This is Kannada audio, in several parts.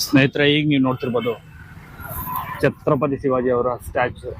ಸ್ನೇಹಿತರೆ, ಈಗ ನೀವು ನೋಡ್ತಿರ್ಬೋದು ಛತ್ರಪತಿ ಶಿವಾಜಿ ಅವರ ಸ್ಟ್ಯಾಚು.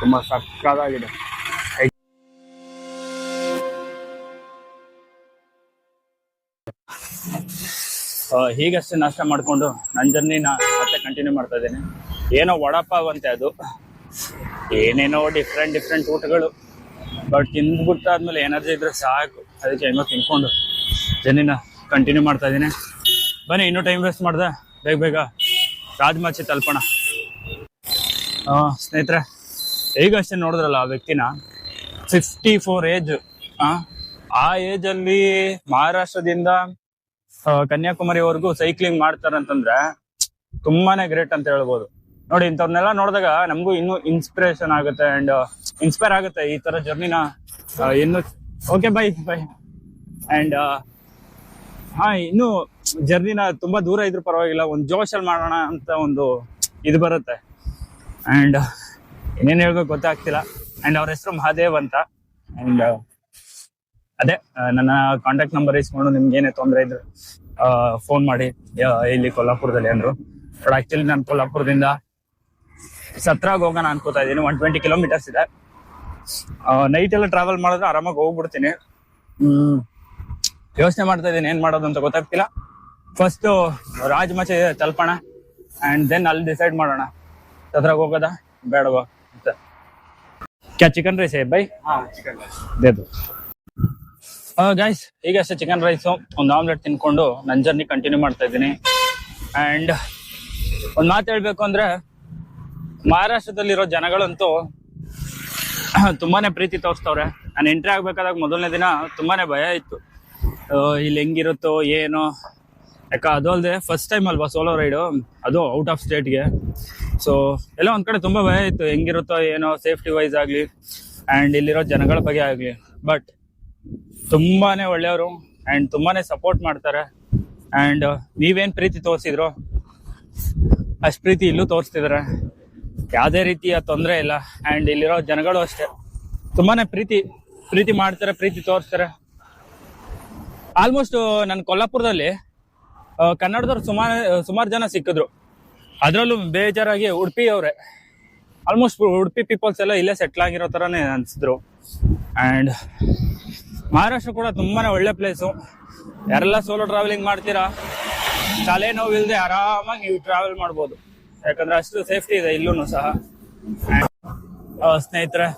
ತುಂಬ ಸಕ್ಕದಾಗಿದೆ ಹೀಗಷ್ಟೇ ನಾಷ್ಟ ಮಾಡ್ಕೊಂಡು ನನ್ನ ಜರ್ನಿನ ಮತ್ತೆ ಕಂಟಿನ್ಯೂ ಮಾಡ್ತಾ ಇದ್ದೇನೆ. ಏನೋ ವಡಪ್ಪ ಅಂತೆ ಅದು. ಏನೇನೋ ಡಿಫ್ರೆಂಟ್ ಡಿಫ್ರೆಂಟ್ ಊಟಗಳು. ಬಟ್ ತಿಂದ್ಬಿಟ್ಟಾದ್ಮೇಲೆ ಎನರ್ಜಿ ಇದ್ರೆ ಸಾಕು. ಅದಕ್ಕೆ ಹೆಂಗೋ ತಿನ್ಕೊಂಡು ಜರ್ನಿನ ಕಂಟಿನ್ಯೂ ಮಾಡ್ತಾ ಇದ್ದೀನಿ. ಬನ್ನಿ, ಇನ್ನೂ ಟೈಮ್ ವೇಸ್ಟ್ ಮಾಡ್ದೆ. ಬೇಗ ಬೇಗ. ರಾಜಮಾಚಿ ತಲುಪೋಣ. ಸ್ನೇಹಿತರೆ ಈಗಷ್ಟೇ ನೋಡಿದ್ರಲ್ಲ ಆ ವ್ಯಕ್ತಿನ? ಫಿಫ್ಟಿ ಫೋರ್ ಏಜ್ ಆ ಏಜ್ ಅಲ್ಲಿ ಮಹಾರಾಷ್ಟ್ರದಿಂದ ಕನ್ಯಾಕುಮಾರಿವರೆಗೂ ಸೈಕ್ಲಿಂಗ್ ಮಾಡ್ತಾರಂತಂದ್ರೆ ತುಂಬಾನೇ ಗ್ರೇಟ್ ಅಂತ ಹೇಳ್ಬೋದು. ನೋಡಿ, ಇಂಥವ್ರನ್ನೆಲ್ಲ ನೋಡಿದಾಗ ನಮಗೂ ಇನ್ನೂ ಇನ್ಸ್ಪಿರೇಷನ್ ಆಗುತ್ತೆ ಅಂಡ್ ಇನ್ಸ್ಪೈರ್ ಆಗುತ್ತೆ ಈ ತರ ಜರ್ನಿನ ಇನ್ನು ಓಕೆ ಬೈ ಬೈ ಅಂಡ್ ಹಾ, ಇನ್ನು ಜರ್ನಿನ ತುಂಬಾ ದೂರ ಇದ್ರು ಪರವಾಗಿಲ್ಲ, ಒಂದು ಜೋಶಲ್ಲಿ ಮಾಡೋಣ ಅಂತ ಒಂದು ಇದು ಬರುತ್ತೆ. ಅಂಡ್ ಇನ್ನೇನು ಹೇಳ್ಬೇಕು ಗೊತ್ತಾಗ್ತಿಲ್ಲ. ಅಂಡ್ ಅವ್ರ ಹೆಸರು ಮಹಾದೇವ್ ಅಂತ. ಅಂಡ್ ಅದೇ, ನನ್ನ ಕಾಂಟ್ಯಾಕ್ಟ್ ನಂಬರ್ ಇಸ್ಕೊಂಡು ನಿಮ್ಗೆ ಏನೇ ತೊಂದರೆ ಇದ್ರೆ ಫೋನ್ ಮಾಡಿ. ಇಲ್ಲಿ ಕೊಲ್ಲಾಪುರದಲ್ಲಿ ಅಂದ್ರು. ಬಟ್ ಆಕ್ಚುಲಿ ನಾನು ಕೊಲ್ಲಾಪುರದಿಂದ ಸತ್ರಾಗ ಹೋಗೋಣ ಅನ್ಕೋತಾ ಇದ್ದೀನಿ. ಒನ್ ಟ್ವೆಂಟಿ ಕಿಲೋಮೀಟರ್ಸ್ ಇದೆ. ನೈಟ್ ಎಲ್ಲ ಟ್ರಾವೆಲ್ ಮಾಡಿದ್ರೆ ಆರಾಮಾಗಿ ಹೋಗ್ಬಿಡ್ತೀನಿ. ಹ್ಮ್. ಯೋಚನೆ ಮಾಡ್ತಾ ಇದ್ದೀನಿ, ಏನ್ ಮಾಡೋದು ಅಂತ ಗೊತ್ತಾಗ್ತಿಲ್ಲ. ಫಸ್ಟ್ ರಾಜಮಚೆ ತಲುಪೋಣ. ಅಂಡ್ ದೆನ್ ಅಲ್ಲಿ ಡಿಸೈಡ್ ಮಾಡೋಣ. ಅದ್ರಾಗ ಹೋಗೋದಾ? ಬೇಡವಾ? ಅಂತ. ಕ್ಯಾ chicken rice by? Guys guys ಈಗ ಅಷ್ಟೇ ಚಿಕನ್ ರೈಸು ಒಂದು ಆಮ್ಲೆಟ್ ತಿನ್ಕೊಂಡು ನನ್ನ ಜರ್ನಿ ಕಂಟಿನ್ಯೂ ಮಾಡ್ತಾ ಇದ್ದೀನಿ. ಆ್ಯಂಡ್ ಒಂದು ಮಾತು ಹೇಳ್ಬೇಕು ಅಂದ್ರೆ ಮಹಾರಾಷ್ಟ್ರದಲ್ಲಿರೋ ಜನಗಳಂತೂ ತುಂಬಾನೇ ಪ್ರೀತಿ ತೋರಿಸ್ತವ್ರೆ. ನಾನು ಎಂಟ್ರಿ ಆಗ್ಬೇಕಾದಾಗ ಮೊದಲನೇ ದಿನ ತುಂಬಾನೇ ಭಯ ಇತ್ತು. ಇಲ್ಲಿ ಹೆಂಗಿರುತ್ತೋ ಏನೋ. ಯಾಕ, ಅದು ಅಲ್ಲದೆ ಫಸ್ಟ್ ಟೈಮ್ ಅಲ್ವಾ ಸೋಲೋ ರೈಡು ಅದು ಔಟ್ ಆಫ್ ಸ್ಟೇಟ್ಗೆ ಸೊ ಎಲ್ಲ ಒಂದು ಕಡೆ ತುಂಬಾ ಭಯ ಇತ್ತು, ಹೆಂಗಿರುತ್ತೋ ಏನೋ ಸೇಫ್ಟಿ ವೈಸ್ ಆಗಲಿ ಅಂಡ್ ಇಲ್ಲಿರೋ ಜನಗಳ ಬಗ್ಗೆ ಆಗಲಿ. ಬಟ್ ತುಂಬಾನೇ ಒಳ್ಳೆಯವರು ಅಂಡ್ ತುಂಬಾನೇ ಸಪೋರ್ಟ್ ಮಾಡ್ತಾರೆ. ಅಂಡ್ ನೀವೇನು ಪ್ರೀತಿ ತೋರಿಸಿದ್ರು, ಅಷ್ಟು ಪ್ರೀತಿ ಇಲ್ಲೂ ತೋರಿಸ್ತಿದ್ದಾರೆ ಯಾವುದೇ ರೀತಿಯ ತೊಂದರೆ ಇಲ್ಲ ಅಂಡ್ ಇಲ್ಲಿರೋ ಜನಗಳು ಅಷ್ಟೇ. ತುಂಬಾನೇ ಪ್ರೀತಿ ಪ್ರೀತಿ ಮಾಡ್ತಾರೆ, ಪ್ರೀತಿ ತೋರಿಸ್ತಾರೆ. ಆಲ್ಮೋಸ್ಟ್ ನನ್ನ ಕೊಲ್ಲಾಪುರದಲ್ಲಿ ಕನ್ನಡದವ್ರು ಸುಮಾರು ಸುಮಾರು ಜನ ಸಿಕ್ಕಿದ್ರು. ಅದರಲ್ಲೂ ಬೇಜಾರಾಗಿ ಉಡುಪಿ ಅವರೇ. ಆಲ್ಮೋಸ್ಟ್ ಉಡುಪಿ ಪೀಪಲ್ಸ್ ಎಲ್ಲ ಇಲ್ಲೇ ಸೆಟ್ಲ್ ಆಗಿರೋ ಥರನೇ ಅನ್ಸಿದ್ರು. ಆ್ಯಂಡ್ ಮಹಾರಾಷ್ಟ್ರ ಕೂಡ ತುಂಬಾನೇ ಒಳ್ಳೆ ಪ್ಲೇಸು ಯಾರೆಲ್ಲ ಸೋಲೋ ಟ್ರಾವೆಲಿಂಗ್ ಮಾಡ್ತೀರಾ? ತಲೆ ನೋವಿಲ್ಲದೆ ಆರಾಮಾಗಿ ನೀವು ಟ್ರಾವೆಲ್ ಮಾಡ್ಬೋದು. ಯಾಕಂದ್ರೆ ಅಷ್ಟು ಸೇಫ್ಟಿ ಇದೆ ಇಲ್ಲೂ ಸಹ. ಸ್ನೇಹಿತರೆ,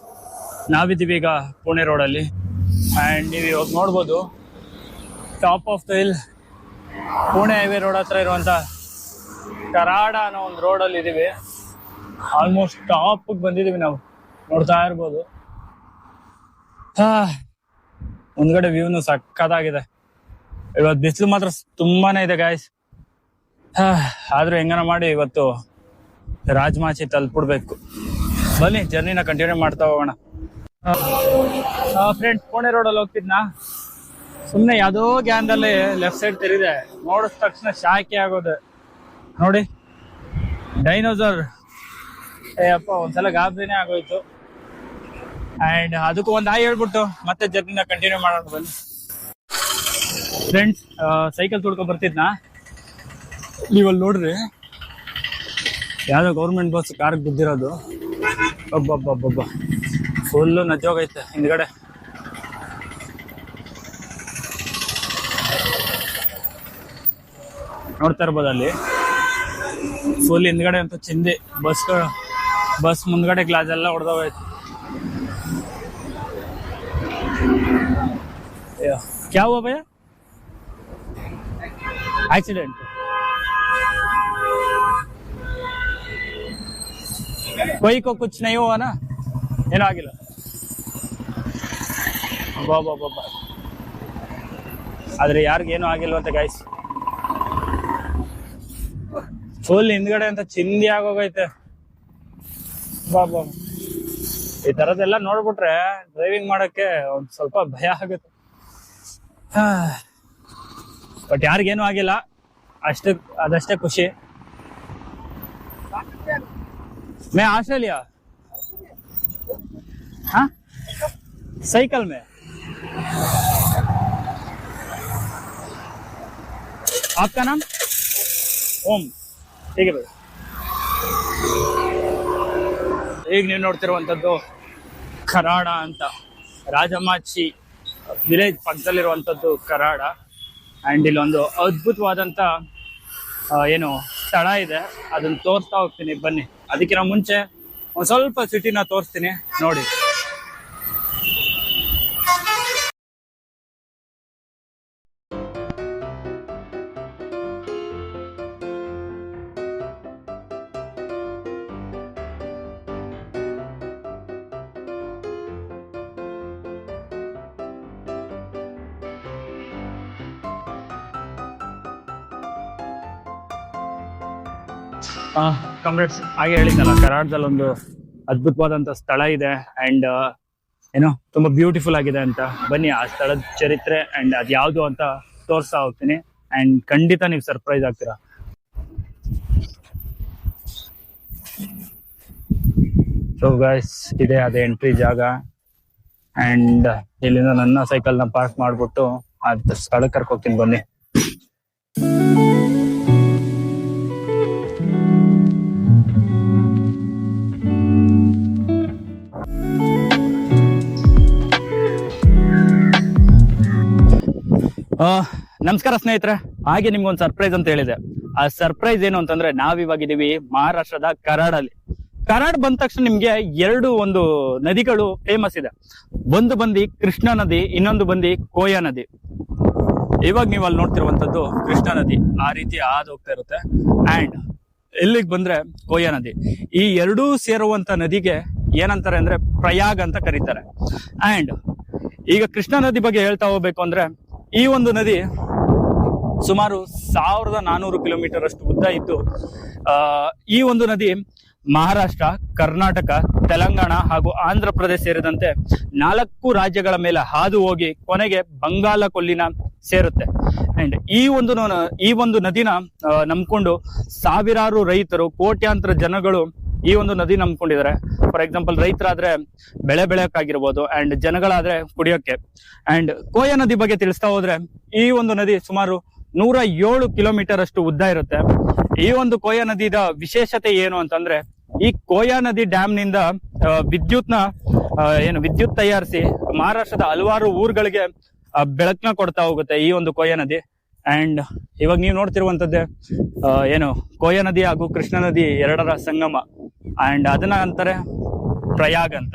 ನಾವಿದ್ದೀವಿ ಈಗ ಪುಣೆ ರೋಡಲ್ಲಿ ಆ್ಯಂಡ್ ನೀವು ಇವಾಗ ನೋಡ್ಬೋದು top of the hill Pune highway road ಹತ್ರ ಇರುವಂತ ಕರಾಡ ಅನ್ನೋ ಒಂದು ರೋಡಲ್ಲಿ ಇದೀವಿ. ಆಲ್ಮೋಸ್ಟ್ ಟಾಪ್ ಬಂದಿದೀವಿ ನಾವು. ನೋಡ್ತಾ ಇರ್ಬೋದು. ಮುಂದ್ಗಡೆ ವ್ಯೂನು ಸಕ್ಕತ್ತಾಗಿದೆ ಇವತ್ತು ಬಿಸಿಲು ಮಾತ್ರ ತುಂಬಾನೇ ಇದೆ ಗಾಯ್ಸ್ ಆದ್ರೂ ಹೆಂಗನ ಮಾಡಿ ಇವತ್ತು ರಾಜಮಾಚಿ ತಲುಪಿಡ್ಬೇಕು. ಬನ್ನಿ ಜರ್ನಿನ ಕಂಟಿನ್ಯೂ ಮಾಡ್ತಾ ಹೋಗೋಣ. ಫ್ರೆಂಡ್ಸ್ ಪುಣೆ ರೋಡಲ್ಲಿ ಹೋಗ್ತಿದ್ನಾ? ಸುಮ್ಮನೆ ಯಾವುದೋ ಗ್ಯಾನ್ದಲ್ಲಿ ಲೆಫ್ಟ್ ಸೈಡ್ ತೆರಿದೆ ನೋಡಿದ ತಕ್ಷಣ ಶಾಕಿ ಆಗೋದು. ನೋಡಿ. ಡೈನೋಸರ್ ಏ ಅಪ್ಪ ಒಂದ್ಸಲ ಗಾಬ್ರಿನೇ ಆಗೋಯ್ತು. ಅಂಡ್ ಅದಕ್ಕೂ ಒಂದು ಹಾಯ್ ಹೇಳ್ಬಿಟ್ಟು ಮತ್ತೆ ಜರ್ನಿನ ಕಂಟಿನ್ಯೂ ಮಾಡೋಣ ಬನ್ನಿ. ಫ್ರೆಂಡ್ಸ್ ಸೈಕಲ್ ತುಳ್ಕೊ ಬರ್ತಿದ್ನಾ? ನೀವಲ್ಲಿ ನೋಡ್ರಿ. ಯಾವ್ದೋ ಗೌರ್ಮೆಂಟ್ ಬಸ್ ಕಾರ್ಗೆ ಬಿದ್ದಿರೋದು. ಒಬ್ಬೊಬ್ಬೊಬ್ಬೊಬ್ಬ ಫುಲ್ಲು ನಜ್ಜೋಗೈತೆ ಹಿಂದ್ಗಡೆ. ನೋಡ್ತಾ ಇರ್ಬೋದು ಅಲ್ಲಿ. ಫುಲ್ ಹಿಂದ್ಗಡೆ ಅಂತ ಚಿಂದಿ. ಬಸ್ ಬಸ್ ಮುಂದ್ಗಡೆ ಗ್ಲಾಸ್ ಎಲ್ಲ ಹೊಡೆದೋಯ್ತು ಯಾವ ಭಯ ಆಕ್ಸಿಡೆಂಟ್ ಬೈಕ್ ಕುಚ್ ನೈ ಹೋಗೋಣ ಏನೂ ಆಗಿಲ್ಲ. ಬಾಬಾ ಬಾಬಾ ಆದ್ರೆ ಯಾರಿಗೇನು ಆಗಿಲ್ವ ಅಂತ ಗಾಯ್ಸ್ ಫುಲ್ ಹಿಂದ್ಗಡೆ ಅಂತ ಚಿಂದಿ ಆಗೋಗೈತೆ ಬಾ ಬಾ ಈ ತರದೆಲ್ಲ ನೋಡ್ಬಿಟ್ರೆ ಡ್ರೈವಿಂಗ್ ಮಾಡಕ್ಕೆ ಒಂದ್ ಸ್ವಲ್ಪ ಭಯ ಆಗುತ್ತೆ ಬಟ್ ಯಾರಿಗೇನು ಆಗಿಲ್ಲ ಅಷ್ಟೇ ಅದಷ್ಟೇ ಖುಷಿ मैं ऑस्ट्रेलिया हाँ साइकिल में आपका नाम ಓಂ ಹೇಗೆ ಈಗ ನೀವು ನೋಡ್ತಿರುವಂಥದ್ದು? ಕರಾಡ ಅಂತ. ರಾಜಮಾಚಿ ವಿಲೇಜ್ ಪಕ್ಕದಲ್ಲಿರುವಂಥದ್ದು ಕರಾಡ. ಆ್ಯಂಡ್ ಇಲ್ಲೊಂದು ಅದ್ಭುತವಾದಂಥ ಏನು ಸ್ಥಳ ಇದೆ. ಅದನ್ನ ತೋರಿಸ್ತಾ ಹೋಗ್ತೀನಿ. ಬನ್ನಿ. ಅದಕ್ಕಿಂತ ಮುಂಚೆ ಒಂದು ಸ್ವಲ್ಪ ಸಿಟಿನ ತೋರಿಸ್ತೀನಿ. ನೋಡಿ. ಕಾಮ್ರೇಡ್ಸ್ ಹಾಗೆ ಹೇಳಿದ್ನಲ್ಲ ಕರಾಡದಲ್ಲಿ ಒಂದು ಅದ್ಭುತವಾದಂತ ಸ್ಥಳ ಇದೆ ಅಂಡ್ ಏನೋ ತುಂಬಾ ಬ್ಯೂಟಿಫುಲ್ ಆಗಿದೆ ಅಂತ. ಬನ್ನಿ, ಆ ಸ್ಥಳದ ಚರಿತ್ರೆ ಅಂಡ್ ಅದ್ ಯಾವ್ದು ಅಂತ ತೋರಿಸ್ತಾ ಹೋಗ್ತೀನಿ ಅಂಡ್ ಖಂಡಿತ ನೀವು ಸರ್ಪ್ರೈಸ್ ಆಗ್ತೀರಾ. ಸೊ ಗೈಸ್ ಇದೆ ಅದೇ ಎಂಟ್ರಿ ಜಾಗ ಅಂಡ್ ಇಲ್ಲಿಂದ ನನ್ನ ಸೈಕಲ್ನ ಪಾರ್ಕ್ ಮಾಡ್ಬಿಟ್ಟು ಅದ್ ಸ್ಥಳಕ್ಕೆ ಕರ್ಕೋಗ್ತೀನಿ, ಬನ್ನಿ. ನಮಸ್ಕಾರ ಸ್ನೇಹಿತರೆ. ಹಾಗೆ ನಿಮ್ಗೊಂದು ಸರ್ಪ್ರೈಸ್ ಅಂತ ಹೇಳಿದೆ. ಆ ಸರ್ಪ್ರೈಸ್ ಏನು ಅಂತಂದ್ರೆ ನಾವಿವಾಗಿದ್ದೀವಿ ಮಹಾರಾಷ್ಟ್ರದ ಕರಾಡಲ್ಲಿ. ಕರಾಡ್ ಬಂದ ತಕ್ಷಣ ನಿಮ್ಗೆ ಎರಡು ಒಂದು ನದಿಗಳು ಫೇಮಸ್ ಇದೆ. ಒಂದು ಬಂದಿ ಕೃಷ್ಣಾ ನದಿ, ಇನ್ನೊಂದು ಬಂದಿ ಕೋಯಾ ನದಿ. ಇವಾಗ ನೀವು ಅಲ್ಲಿ ನೋಡ್ತಿರುವಂತದ್ದು ಕೃಷ್ಣಾ ನದಿ. ಆ ರೀತಿ ಹಾದು ಹೋಗ್ತಾ ಇರುತ್ತೆ. ಅಂಡ್ ಇಲ್ಲಿಗೆ ಬಂದ್ರೆ ಕೋಯಾ ನದಿ. ಈ ಎರಡೂ ಸೇರುವಂತ ನದಿಗೆ ಏನಂತಾರೆ ಅಂದ್ರೆ ಪ್ರಯಾಗ್ ಅಂತ ಕರೀತಾರೆ. ಅಂಡ್ ಈಗ ಕೃಷ್ಣಾ ನದಿ ಬಗ್ಗೆ ಹೇಳ್ತಾ ಹೋಗ್ಬೇಕು ಅಂದ್ರೆ ಈ ಒಂದು ನದಿ ಸುಮಾರು ಸಾವಿರದ ನಾನೂರು ಕಿಲೋಮೀಟರ್ ಅಷ್ಟು ಉದ್ದ ಇದ್ದು ಈ ಒಂದು ನದಿ ಮಹಾರಾಷ್ಟ್ರ, ಕರ್ನಾಟಕ, ತೆಲಂಗಾಣ ಹಾಗೂ ಆಂಧ್ರ ಪ್ರದೇಶ ಸೇರಿದಂತೆ ನಾಲ್ಕು ರಾಜ್ಯಗಳ ಮೇಲೆ ಹಾದು ಹೋಗಿ ಕೊನೆಗೆ ಬಂಗಾಲ ಕೊಲ್ಲಿನ ಸೇರುತ್ತೆ. ಅಂಡ್ ಈ ಒಂದು ಈ ಒಂದು ನದಿನ ನಂಬ್ಕೊಂಡು ಸಾವಿರಾರು ರೈತರು, ಕೋಟ್ಯಾಂತರ ಜನಗಳು ಈ ಒಂದು ನದಿ ನಂಬ್ಕೊಂಡಿದ್ದಾರೆ. ಫಾರ್ ಎಕ್ಸಾಂಪಲ್ ರೈತರಾದ್ರೆ ಬೆಳೆ ಬೆಳೆಯಕ್ಕಾಗಿರ್ಬೋದು ಅಂಡ್ ಜನಗಳಾದ್ರೆ ಕುಡಿಯೋಕೆ ಅಂಡ್ ಕೋಯ ನದಿ ಬಗ್ಗೆ ತಿಳಿಸ್ತಾ ಹೋದ್ರೆ, ಈ ಒಂದು ನದಿ ಸುಮಾರು ನೂರ ಏಳು ಕಿಲೋಮೀಟರ್ ಅಷ್ಟು ಉದ್ದ ಇರುತ್ತೆ. ಈ ಒಂದು ಕೋಯ ನದಿದ ವಿಶೇಷತೆ ಏನು ಅಂತಂದ್ರೆ, ಈ ಕೋಯಾ ನದಿ ಡ್ಯಾಮ್ನಿಂದ ವಿದ್ಯುತ್ನ ಏನು ವಿದ್ಯುತ್ ತಯಾರಿಸಿ ಮಹಾರಾಷ್ಟ್ರದ ಹಲವಾರು ಊರುಗಳಿಗೆ ಬೆಳಕನ್ನ ಕೊಡ್ತಾ ಹೋಗುತ್ತೆ ಈ ಒಂದು ಕೋಯ ನದಿ. ಅಂಡ್ ಇವಾಗ ನೀವು ನೋಡ್ತಿರುವಂತದ್ದೇ ಆ, ಏನು ಕೋಯ ನದಿ ಹಾಗೂ ಕೃಷ್ಣ ನದಿ ಎರಡರ ಸಂಗಮ. ಅಂಡ್ ಅದನ್ನ ಅಂತಾರೆ ಪ್ರಯಾಗ್ ಅಂತ.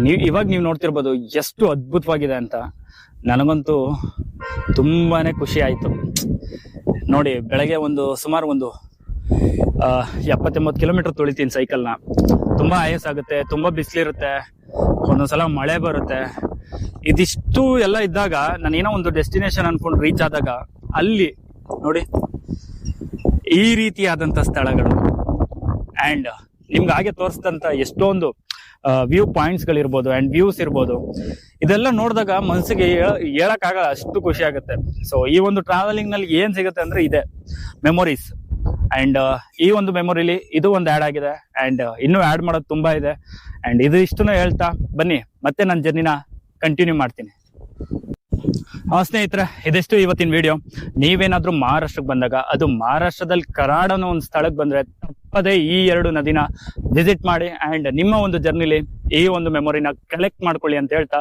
ನೀವು ಇವಾಗ ನೀವು ನೋಡ್ತಿರ್ಬೋದು ಎಷ್ಟು ಅದ್ಭುತವಾಗಿದೆ ಅಂತ. ನನಗಂತೂ ತುಂಬಾನೇ ಖುಷಿ ಆಯ್ತು. ನೋಡಿ ಬೆಳಗ್ಗೆ ಒಂದು ಸುಮಾರು ಒಂದು ಎಪ್ಪತ್ತೆಂಬತ್ತು ಕಿಲೋಮೀಟರ್ ತುಳಿತೀನಿ ಸೈಕಲ್ನ ತುಂಬಾ ಆಯಸ್ ಆಗುತ್ತೆ ತುಂಬಾ ಬಿಸಿಲಿರುತ್ತೆ, ಒಂದೊಂದ್ಸಲ ಮಳೆ ಬರುತ್ತೆ. ಇದಿಷ್ಟು ಎಲ್ಲ ಇದ್ದಾಗ, ನಾನು ಏನೋ ಒಂದು ಡೆಸ್ಟಿನೇಷನ್ ಅನ್ಕೊಂಡು ರೀಚ್ ಆದಾಗ, ಅಲ್ಲಿ, ನೋಡಿ, ಈ ರೀತಿಯಾದಂತ ಸ್ಥಳಗಳು. ಅಂಡ್ ನಿಮ್ಗೆ ಹಾಗೆ ತೋರಿಸಿದಂತ ಎಷ್ಟೊಂದು ವ್ಯೂ ಪಾಯಿಂಟ್ಸ್ ಆ್ಯಂಡ್ ವ್ಯೂಸ್ ಇರ್ಬೋದು. ಇದೆಲ್ಲ ನೋಡಿದಾಗ ಮನಸ್ಸಿಗೆ ಹೇಳಕ್ಕಾಗಲ್ಲ, ಅಷ್ಟು ಖುಷಿ ಆಗುತ್ತೆ. ಸೊ ಈ ಒಂದು ಟ್ರಾವೆಲಿಂಗ್ನಲ್ಲಿ ಏನ್ ಸಿಗುತ್ತೆ ಅಂದ್ರೆ ಇದೆ. ಮೆಮೊರೀಸ್ ಅಂಡ್ ಈ ಒಂದು ಮೆಮೊರಿಲಿ ಇದು ಒಂದು ಆಡ್ ಆಗಿದೆ. ಅಂಡ್ ಇನ್ನೂ ಆಡ್ ಮಾಡೋದು ತುಂಬಾ ಇದೆ. ಅಂಡ್ ಇದು ಇಷ್ಟನ್ನು ಹೇಳ್ತಾ ಬನ್ನಿ. ಮತ್ತೆ ನನ್ನ ಜರ್ನಿನ ಕಂಟಿನ್ಯೂ ಮಾಡ್ತೀನಿ. ಸ್ನೇಹಿತರೆ, ಇದೆಷ್ಟು ಇವತ್ತಿನ ವಿಡಿಯೋ ನೀವೇನಾದರೂ ಮಹಾರಾಷ್ಟ್ರಕ್ಕೆ ಬಂದಾಗ, ಅದು ಮಹಾರಾಷ್ಟ್ರದಲ್ಲಿ ಕರಾಡ ಒಂದು ಸ್ಥಳಕ್ಕೆ ಬಂದ್ರೆ ತಪ್ಪದೇ ಈ ಎರಡು ನದಿನ ವಿಸಿಟ್ ಮಾಡಿ. ಅಂಡ್ ನಿಮ್ಮ ಒಂದು ಜರ್ನಿಲಿ ಈ ಒಂದು ಮೆಮೊರಿನ ಕಲೆಕ್ಟ್ ಮಾಡ್ಕೊಳ್ಳಿ ಅಂತ ಹೇಳ್ತಾ.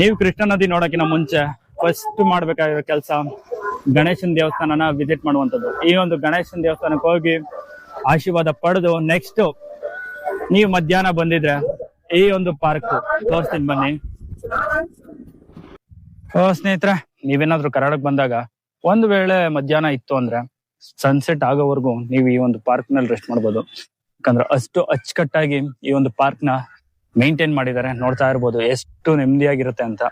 ನೀವು ಕೃಷ್ಣಾ ನದಿ ನೋಡೋಕ್ಕಿಂತ ಮುಂಚೆ ಫಸ್ಟ್ ಮಾಡ್ಬೇಕಾಗಿರೋ ಕೆಲಸ ಗಣೇಶನ ದೇವಸ್ಥಾನನ ವಿಸಿಟ್ ಮಾಡುವಂಥದ್ದು. ಈ ಒಂದು ಗಣೇಶನ ದೇವಸ್ಥಾನಕ್ಕೆ ಹೋಗಿ ಆಶೀರ್ವಾದ ಪಡೆದು ನೆಕ್ಸ್ಟ್ ನೀವು ಮಧ್ಯಾಹ್ನ ಬಂದಿದ್ರೆ ಈ ಒಂದು ಪಾರ್ಕ್ ತೋರಿಸ್ತೀನಿ ಬನ್ನಿ. ಸ್ನೇಹಿತರೆ, ನೀವೇನಾದ್ರೂ ಕರಾಡಕ್ ಬಂದಾಗ ಒಂದು ವೇಳೆ ಮಧ್ಯಾಹ್ನ ಇತ್ತು ಅಂದ್ರೆ ಸನ್ಸೆಟ್ ಆಗೋವರೆಗೂ ನೀವು ಈ ಒಂದು ಪಾರ್ಕ್ನಲ್ಲಿ ರೆಸ್ಟ್ ಮಾಡ್ಬೋದು. ಯಾಕಂದ್ರೆ ಅಷ್ಟು ಅಚ್ಚುಕಟ್ಟಾಗಿ ಈ ಒಂದು ಪಾರ್ಕ್ನ ಮೇಂಟೈನ್ ಮಾಡಿದ್ದಾರೆ. ನೋಡ್ತಾ ಇರ್ಬೋದು, ಎಷ್ಟು ನೆಮ್ಮದಿಯಾಗಿರುತ್ತೆ ಅಂತ.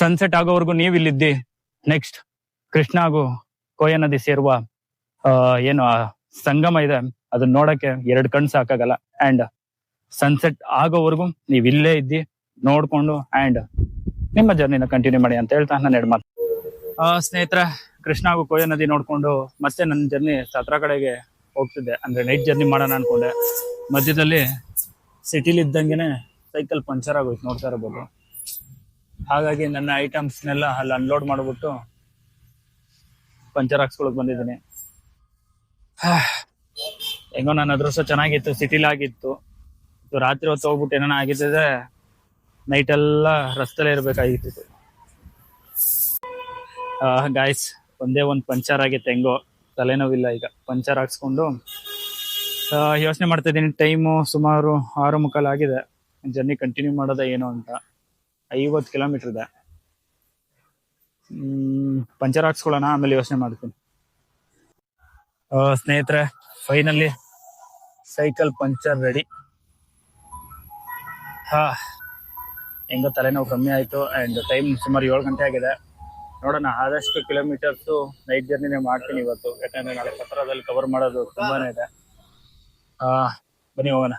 ಸನ್ಸೆಟ್ ಆಗೋವರೆಗೂ ನೀವು ಇಲ್ಲಿದ್ದಿ ನೆಕ್ಸ್ಟ್ ಕೃಷ್ಣ ಹಾಗೂ ಕೋಯ ನದಿ ಸೇರುವ ಏನು ಸಂಗಮ ಇದೆ. ಅದನ್ನ ನೋಡಕ್ಕೆ ಎರಡು ಕಣ್ ಸಾಕಾಗಲ್ಲ. ಅಂಡ್ ಸನ್ಸೆಟ್ ಆಗೋವರೆಗೂ ನೀವ್ ಇಲ್ಲೇ ಇದ್ದಿ, ನೋಡ್ಕೊಂಡು ಅಂಡ್ ನಿಮ್ಮ ಜರ್ನಿನ ಕಂಟಿನ್ಯೂ ಮಾಡಿ ಅಂತ ಹೇಳ್ತಾ ನಾನು ಎರಡು ಮಾತು. ಸ್ನೇಹಿತರ ಕೃಷ್ಣ ಹಾಗೂ ಕೋಯ ನದಿ ನೋಡ್ಕೊಂಡು ಮತ್ತೆ ನನ್ನ ಜರ್ನಿ ಸತ್ರ ಕಡೆಗೆ ಹೋಗ್ತಿದ್ದೆ. ಅಂದ್ರೆ ನೈಟ್ ಜರ್ನಿ ಮಾಡೋಣ ಅನ್ಕೊಂಡೆ. ಮಧ್ಯದಲ್ಲಿ ಸಿಟಿಲಿ ಇದ್ದಂಗೆನೆ ಸೈಕಲ್ ಪಂಚರ್ ಆಗೋಯ್ತು ನೋಡ್ತಾ ಇರ್ಬೋದು. ಹಾಗಾಗಿ ನನ್ನ ಐಟಮ್ಸ್ನೆಲ್ಲ ಅಲ್ಲಿ ಅನ್ಲೋಡ್ ಮಾಡಿಬಿಟ್ಟು ಪಂಚರ್ ಹಾಕ್ಸ್ಕೊಳಕ್ ಬಂದಿದ್ದೀನಿ. ಹೆಂಗೋ ನನ್ನ ಅದೃಷ್ಟ ಚೆನ್ನಾಗಿತ್ತು ಸಿಟಿಲಿ ಆಗಿತ್ತು ಇದು ರಾತ್ರಿ ಹೊತ್ತು ಹೋಗ್ಬಿಟ್ಟು ಏನಾನ ಆಗಿದ್ದಿದ್ರೆ ನೈಟ್ ಎಲ್ಲ ರಸ್ತೆಲೇ ಇರಬೇಕಾಗಿತ್ತು. ಗಾಯ್ಸ್ ಒಂದೇ ಒಂದು ಪಂಚರ್ ಆಗಿತ್ತು ಹೆಂಗೋ, ತಲೆನೋವಿಲ್ಲ ಈಗ. ಪಂಚರ್ ಹಾಕ್ಸ್ಕೊಂಡು ಯೋಚನೆ ಮಾಡ್ತಾ ಇದ್ದೀನಿ, ಟೈಮು ಸುಮಾರು ಆರು ಮುಕ್ಕಾಲು ಆಗಿದೆ. ಜರ್ನಿ ಕಂಟಿನ್ಯೂ ಮಾಡೋದ ಏನು ಅಂತ. ಐವತ್ತು ಕಿಲೋಮೀಟರ್ ಇದೆ. ಪಂಚರ್ ಹಾಕ್ಸ್ಕೊಳ್ಳೋಣ, ಆಮೇಲೆ ಯೋಚನೆ ಮಾಡ್ತೀನಿ. ಸ್ನೇಹಿತರೆ ಫೈನಲಿ ಸೈಕಲ್ ಪಂಚರ್ ರೆಡಿ ಹಾ, ಹೆಂಗೋ ತಲೆನೋವು ಕಮ್ಮಿ ಆಯ್ತು ಅಂಡ್ ಟೈಮ್ ಸುಮಾರು ಏಳು ಗಂಟೆ ಆಗಿದೆ. ನೋಡೋಣ, ಆದಷ್ಟು ಕಿಲೋಮೀಟರ್ಸು ನೈಟ್ ಜರ್ನಿನೇ ಮಾಡ್ತೀನಿ ಇವತ್ತು. ಯಾಕಂದ್ರೆ ನಾಳೆ ಪತ್ರದಲ್ಲಿ ಕವರ್ ಮಾಡೋದು ತುಂಬಾನೇ ಇದೆ. ಬನ್ನಿ ಹೋಗೋಣ.